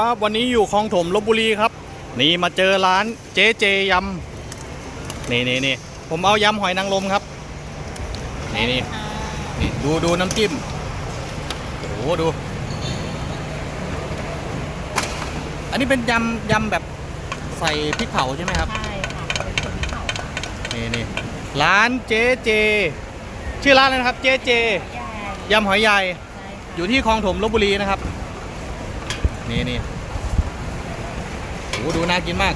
ครับวันนี้อยู่คลองถมลบบุรีครับ นี่มาเจอร้านเจ๊เจยำนี่นี่นี่ผมเอายำหอยนางรมครับ นี่นี่นี่ดูดูน้ำจิ้มโอ้โหดู อันนี้เป็นยำยำแบบใส่พริกเผาใช่ไหมครับใช่ค่ะเป็นคนที่เขานี่นี่ร้านเจ๊เจ ชื่อร้านอะไรนะครับ เจ๊เจใหญ่ยำหอยใหญ่ใช่ค่ะอยู่ที่คลองถมลบบุรีนะครับ นี่นี่โอ้ดูน่ากินมาก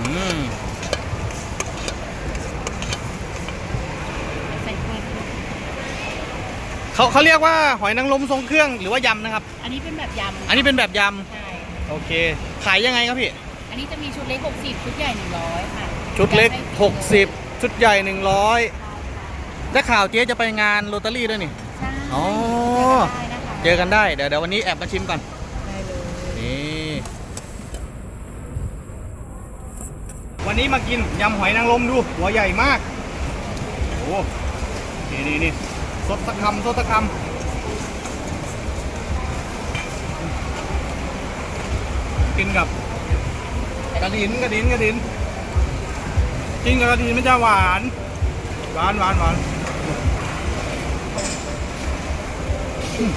อืมใส่ถ้วยเขาเขาเรียกว่าหอยนางรมทรงเครื่องหรือว่ายำนะครับ อันนี้เป็นแบบยำอันนี้เป็นแบบยใช่ำโอเค ขายยังไงครับพี่ อันนี้จะมีชุดเล็ก 60 ชุดใหญ่ 100 ค่ะ ชุดเล็กจะให้ฟรี60 ชุดใหญ่ 100ได้ข่าวเจ๊จะไปงานโรตารี่ด้วยนี่ ใช่อ๋อได้นะคะ เจอกันได้ เดี๋ยวเดี๋ยววันนี้แอบมาชิมก่อน ได้เลยนี่ วันนี้มากินยำหอยนางรมดู หัวใหญ่มาก โอ้นี่นี่นี่สดตะคำสดตะคำ กินกับกระดินกระดินกระดินกินกับกระดินมันจะหวาน หวานหวานหวานอืม